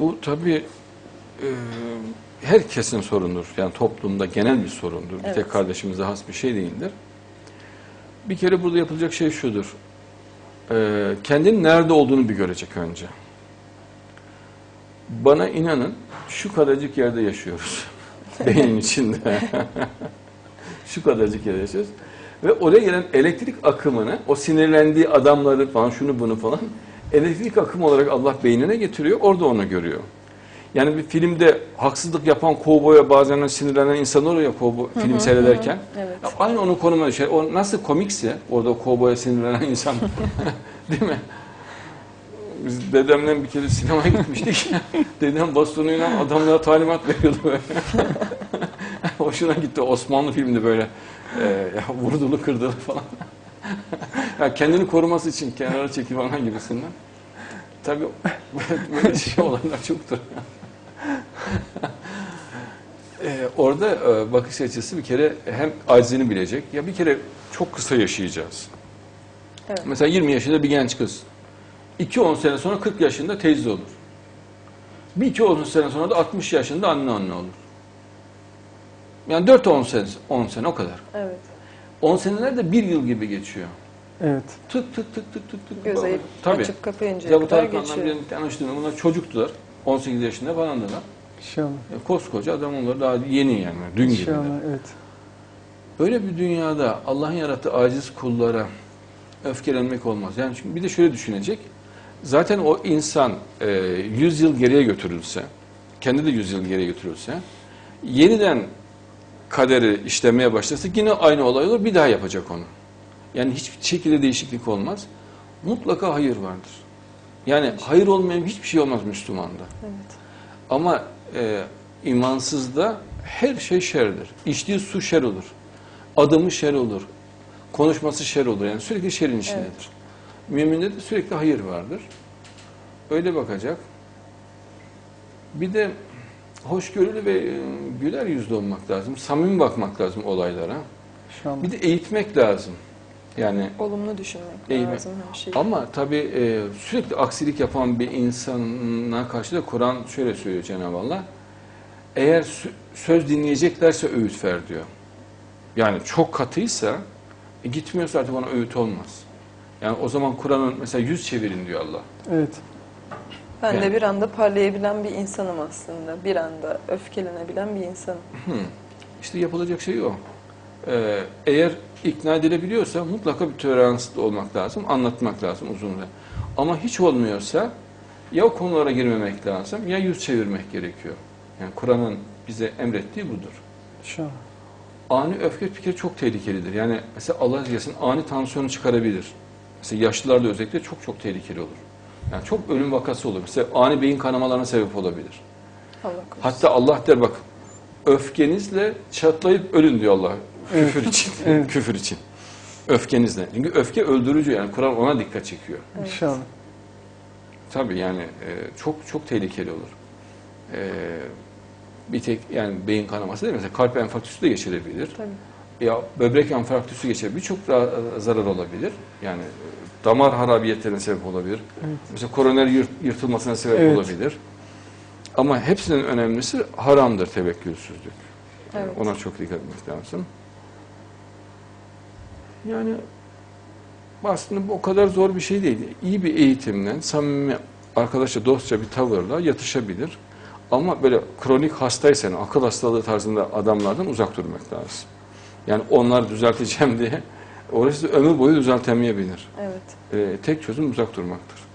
Bu tabii e, herkesin sorunudur. Yani toplumda genel bir sorundur. Bir Evet. tek kardeşimize has bir şey değildir. Bir kere burada yapılacak şey şudur. E, kendinin nerede olduğunu bir görecek önce. Bana inanın şu kadarcık yerde yaşıyoruz. Beynin içinde. şu kadarcık yerde yaşıyoruz. Ve oraya gelen elektrik akımını, o sinirlendiği adamları falan, şunu bunu falan elektrik akımı olarak Allah beynine getiriyor, orada onu görüyor. Yani bir filmde haksızlık yapan kovboya bazen sinirlenen insan oluyor ya kovboy, film seyrederken. Evet. Ya aynı onun konuma düşer. O nasıl komikse orada kovboya sinirlenen insan değil mi? Biz dedemle bir kere sinemaya gitmiştik. Dedem bastonuyla adamlara talimat veriyordu. Hoşuna gitti. Osmanlı filmdi böyle. Ee, ya vurdulu kırdılı falan. Ya kendini koruması için kenara çekil falan gibisinden. Tabii böyle şey olanlar çoktur. Ee, orada e, bakış açısı bir kere hem acizini bilecek. Ya bir kere çok kısa yaşayacağız. Evet. Mesela 20 yaşında bir genç kız. 2-10 sene sonra 40 yaşında teyze olur. Bir 2-10 sene sonra da 60 yaşında anne anne olur. Yani 4-10 sene, 10 sene o kadar. Evet. 10 seneler de bir yıl gibi geçiyor. Evet. Tık tık tık tık tık tık. Göz ayıp Tabii. açıp kapayıncaya Ya bu kadar Tarkan'la geçiyor. bir tanıştığımda bunlar çocuktular. 18 yaşında falandılar. İnşallah. E, koskoca adam onlar daha yeni yani. Dün gibi. İnşallah. Evet. Öyle bir dünyada Allah'ın yarattığı aciz kullara öfkelenmek olmaz. Yani çünkü bir de şöyle düşünecek. Zaten o insan e, 100 yıl geriye götürülse, kendi de 100 yıl geriye götürülse, yeniden kaderi işlemeye başlasa yine aynı olay olur, bir daha yapacak onu. Yani hiçbir şekilde değişiklik olmaz. Mutlaka hayır vardır. Yani hayır olmayan hiçbir şey olmaz Müslümanda. Evet. Ama e, imansızda her şey şerdir. İçtiği su şer olur. Adımı şer olur. Konuşması şer olur. Yani sürekli şerin içindedir. Müminde de sürekli hayır vardır. Öyle bakacak. Bir de hoşgörülü ve e, güler yüzlü olmak lazım. Samimi bakmak lazım olaylara. İnşallah. Bir de eğitmek lazım. Yani Olumlu düşünmek Eğme. lazım her şeyi. ama tabii e, sürekli aksilik yapan bir insana karşı da Kur'an şöyle söylüyor Cenab-ı Allah. Eğer sö- söz dinleyeceklerse öğüt ver diyor. Yani çok katıysa e, gitmiyorsa artık ona öğüt olmaz. Yani o zaman Kur'an'ın mesela yüz çevirin diyor Allah. Evet. Ben Yani- de bir anda parlayabilen bir insanım aslında. Bir anda öfkelenebilen bir insanım. İşte yapılacak şey o. Ee, eğer ikna edilebiliyorsa mutlaka bir toleranslı olmak lazım, anlatmak lazım uzun süre. Ama hiç olmuyorsa ya o konulara girmemek lazım ya yüz çevirmek gerekiyor. Yani Kur'an'ın bize emrettiği budur. İnşallah. Ani öfke kere çok tehlikelidir. Yani mesela Allah yazsın ani tansiyonu çıkarabilir. Mesela yaşlılarda özellikle çok çok tehlikeli olur. Yani çok ölüm vakası olur. Mesela ani beyin kanamalarına sebep olabilir. Allah korusun. Hatta Allah der bak öfkenizle çatlayıp ölün diyor Allah. Evet. Küfür için. Evet. Küfür için. Öfkenizle. Çünkü öfke öldürücü yani Kur'an ona dikkat çekiyor. Evet. İnşallah. Tabii yani e, çok çok tehlikeli olur. E, bir tek yani beyin kanaması değil mesela kalp enfarktüsü de geçirebilir. Tabii. Ya böbrek enfarktüsü geçirebilir. Birçok ra- zarar olabilir. Yani e, damar harabiyetlerine sebep olabilir. Evet. Mesela koroner yırt- yırtılmasına sebep Evet. olabilir. Ama hepsinin önemlisi haramdır tevekkülsüzlük. Evet. Ona çok dikkat etmek lazım. Yani aslında bu o kadar zor bir şey değil. İyi bir eğitimle, samimi arkadaşça, dostça bir tavırla yatışabilir. Ama böyle kronik hastaysan, akıl hastalığı tarzında adamlardan uzak durmak lazım. Yani onlar düzelteceğim diye orası ömür boyu düzeltemeyebilir. Evet. Ee, tek çözüm uzak durmaktır.